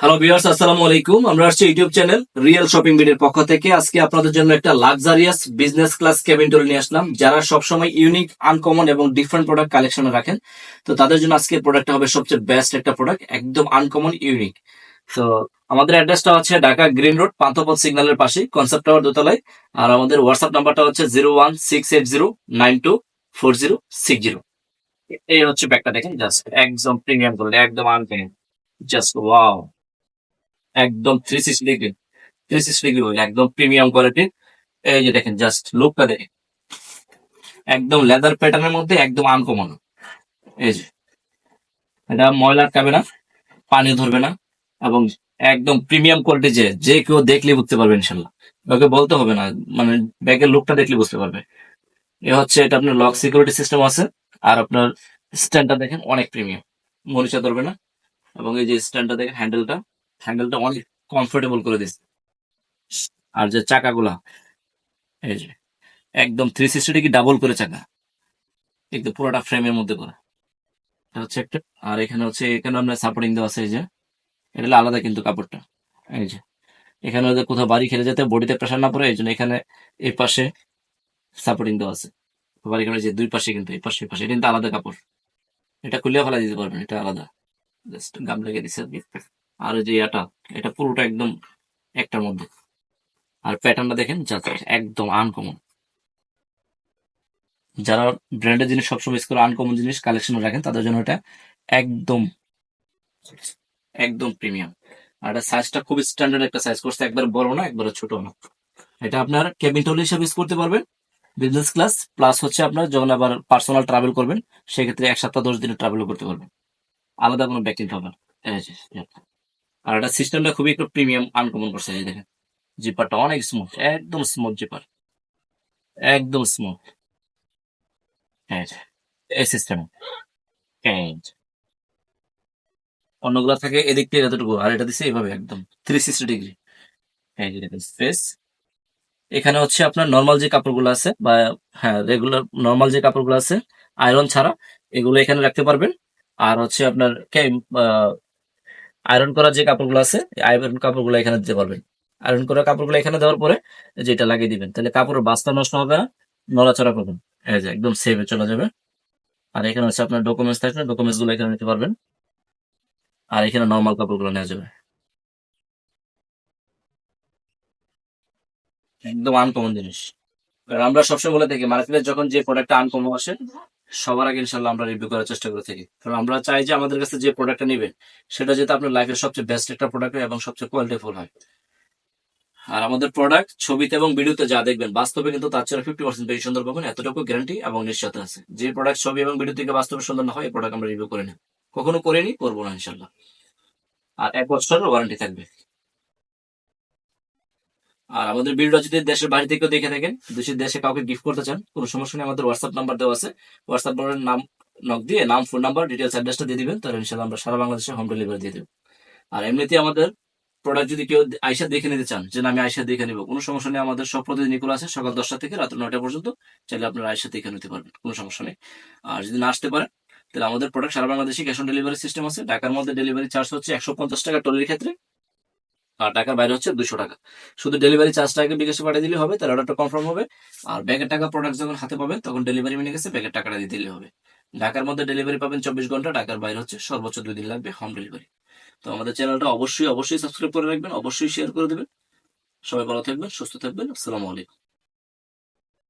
Hello viewers আসসালামু আলাইকুম। আমরা আসছি ইউটিউব চ্যানেল রিয়েল শপিং বিডের পক্ষ থেকে। আজকে আপনাদের জন্য একটা luxurious business class cabin tool নিয়ে আসলাম, যারা সবসময় ইউনিক আনকমন এবং ডিফারেন্ট প্রোডাক্ট কালেকশনে রাখেন। তো তাদের জন্য আজকের প্রোডাক্টটা হবে সবচেয়ে বেস্ট একটা প্রোডাক্ট একদম আনকমন ইউনিক তো আমাদের অ্যাড্রেসটা হচ্ছে ঢাকা গ্রিন রোড, পান্থপথ সিগন্যালের পাশে কনসেপ্ট টাওয়ার দোতলায়। আর আমাদের হোয়াটসঅ্যাপ নাম্বারটা হচ্ছে zero one six eight zero nine two four zero six zero এই হচ্ছে ব্যাগটা দেখেন জাস্ট একদম প্রিমিয়াম করলে একদম আনপ্রিমিয়াম জাস্ট ওয়াও একদম three sixty degree three sixty degree একদম প্রিমিয়াম কোয়ালিটির এই যে দেখেন জাস্ট লুকটা দেখেন। একদম লেদার প্যাটার্নের মধ্যে একদম আনকমন এই যে, এটা ময়লা আটকাবে না, পানি ধরবে না, এবং একদম প্রিমিয়াম কোয়ালিটি যে যে কেউ দেখলে বুঝতে পারবে ইনশাল্লাহ। ওকে বলতে হবে না মানে ব্যাগের লুকটা দেখলে বুঝতে পারবে। এ হচ্ছে, এটা আপনার লক সিকিউরিটি সিস্টেম আছে, আর আপনার স্ট্যান্ডটা দেখেন অনেক প্রিমিয়াম মরিচা ধরবে না, এবং এই যে স্ট্যান্ডটা দেখেন হ্যান্ডেলটা হ্যান্ডেলটা অনেক কমফোর্টেবল করে দিচ্ছে আর যে চাকাগুলা, এই যে, একদম থ্রি সিক্সটি ডিগ্রি ডাবল করে চাকা, একদম পুরোটা ফ্রেমের মধ্যে করা। এটা হচ্ছে একটা, আর এখানে হচ্ছে এখানে আপনার সাপোর্টিং দেওয়া আছে, এই যে, এটা আলাদা কিন্তু কাপড়টা, এই যে। এখানে কোথাও বাড়ি খেলে যেতে, বডিতে প্রেশার না পড়ে, এই জন্য এখানে এই পাশে সাপোর্টিং দেওয়া আছে। বাড়ি খেলে যে দুই পাশে কিন্তু, এই পাশে এই পাশে, এটা কিন্তু আলাদা কাপড়। এটা খুলে ফেলা দিতে পারবেন, এটা আলাদা। জাস্ট গাম লেগে দিচ্ছে আর যে এটা এটা পুরোটা একদম একটার মধ্যে। আর প্যাটার্নটা দেখেন যাতে একদম আনকমন যারা ব্র্যান্ডের জিনিস সবসময় ইউজ করে আনকমন জিনিস কালেকশন রাখেন, তাদের জন্য এটা একদম একদম প্রিমিয়াম আর এটা সাইজটা খুব স্ট্যান্ডার্ড একটা সাইজ করছে একবার বড় না, একবার ছোট না। এটা আপনার কেবিন টোল হিসাবে ইউজ করতে পারবেন বিজনেস ক্লাস প্লাস হচ্ছে আপনার যখন আবার পার্সোনাল ট্রাভেল করবেন, সেক্ষেত্রে এক সপ্তাহ, দশ দিনে ট্রাভেল করতে পারবেন। আলাদা কোনো ব্যাগ কিনতে হবে না। যে। আর এটা সিস্টেমটা খুবই একটু প্রিমিয়াম আনকমন করছে, এই দেখেন। জিপারটা অনেক স্মুথ একদম স্মুথ জিপার একদম স্মুথ এই সিস্টেম অন্যগুলো থাকে এদিক থেকে এতটুকু, আর এটা দিছে এইভাবে একদম থ্রি সিক্সটি ডিগ্রি দেখেন স্পেস এখানে হচ্ছে আপনার নর্মাল যে কাপড়গুলো আছে, বা হ্যাঁ রেগুলার নর্মাল যে কাপড়গুলো আছে আয়রন ছাড়া, এগুলো এখানে রাখতে পারবেন। আর হচ্ছে আপনার আয়রন করা যে কাপড়গুলো আছে আয়রন কাপড়গুলো এখানে দিতে পারবেন। আয়রন করা কাপড়গুলো এখানে দেওয়ার পরে যেটা লাগিয়ে দিবেন, তাহলে কাপড়ের বাস্তা নষ্ট হবে না, নড়াচড়া করবেন। এই যে একদম সেভে চলে যাবে। আর এখানে হচ্ছে আপনার ডকুমেন্টস থাকবে ডকুমেন্টসগুলো এখানে নিতে পারবেন। আর এখানে নর্মাল কাপড়গুলো নেওয়া যাবে। একদম আনকমন জিনিস। আমরা সবসময় বলে থাকি মার্কেটে যখন যে প্রোডাক্টটা আনকমন আসে সবার আগে ইনশাল্লাহ আমরা রিভিউ করার চেষ্টা করে থাকি। কারণ আমরা চাই যে আমাদের কাছে যে প্রোডাক্টটা নেবেন, সেটা যাতে আপনার লাইফের সবচেয়ে বেস্ট একটা প্রোডাক্ট হয় এবং সবচেয়ে কোয়ালিটিফুল হয়। আর আমাদের প্রোডাক্ট ছবিতে এবং ভিডিওতে যা দেখবেন, বাস্তবে কিন্তু তার চেয়ে ফিফটি পার্সেন্ট বেশি সুন্দর পাবেন, এতটুকু গ্যারান্টি এবং নিশ্চয়তা আছে। যে প্রোডাক্ট ছবি এবং ভিডিও থেকে বাস্তবে সুন্দর না হয়, এই প্রোডাক্ট আমরা রিভিউ করে নিই কখনো করিনি, করব না ইনশাল্লাহ আর এক বছরের ওয়ারেন্টি থাকবে। আর আমাদের ভিডিওটা যদি দেশের বাইরে থেকেও দেখে থাকেন দেশের দেশে কাউকে গিফট করতে চান, কোনো সমস্যা নেই, আমাদের হোয়াটসঅ্যাপ নাম্বার দেওয়া আছে। হোয়াটসঅ্যাপ নাম্বারের নাম নক দিয়ে, নাম ফোন নাম্বার ডিটেলস অ্যাড্রেসটা দিয়ে দিবেন, তাহলে ইনশাল্লাহ আমরা সারা বাংলাদেশে হোম ডেলিভারি দিয়ে দেবো। আর এমনিতে আমাদের প্রোডাক্ট যদি কেউ আইসা দেখে নিতে চান, যে আমি আইসা দেখে নিবো, কোনো সমস্যা নেই, আমাদের সব প্রতিদিন খোলা আছে, সকাল দশটা থেকে রাত নয়টা পর্যন্ত, চাইলে আপনারা আইসা দেখে নিতে পারবেন, কোনো সমস্যা নেই। আর যদি না আসতে পারেন, তাহলে আমাদের প্রোডাক্ট সারা বাংলাদেশে ক্যাশ অন ডেলিভারি সিস্টেম আছে। ঢাকার মধ্যে ডেলিভারি চার্জ হচ্ছে একশো পঞ্চাশ টাকা টলির ক্ষেত্রে। আর ঢাকার বাইরে হচ্ছে দুশো টাকা। শুধু ডেলিভারি চার্জটাকে বিকাশে পাঠিয়ে দিলে হবে, তার অর্ডারটা কনফার্ম হবে। আর ব্যাগের টাকা প্রোডাক্ট যখন হাতে পাবেন, তখন ডেলিভারি মেনে গেছে ব্যাগের টাকাটা দিয়ে দিলে হবে। ঢাকার মধ্যে ডেলিভারি পাবেন চব্বিশ ঘণ্টা, ঢাকার বাইরে হচ্ছে সর্বোচ্চ দুই দিন লাগবে হোম ডেলিভারি তো আমাদের চ্যানেলটা অবশ্যই অবশ্যই সাবস্ক্রাইব করে রাখবেন, অবশ্যই শেয়ার করে দেবেন। সবাই ভালো থাকবেন, সুস্থ থাকবেন। আসসালামু আলাইকুম।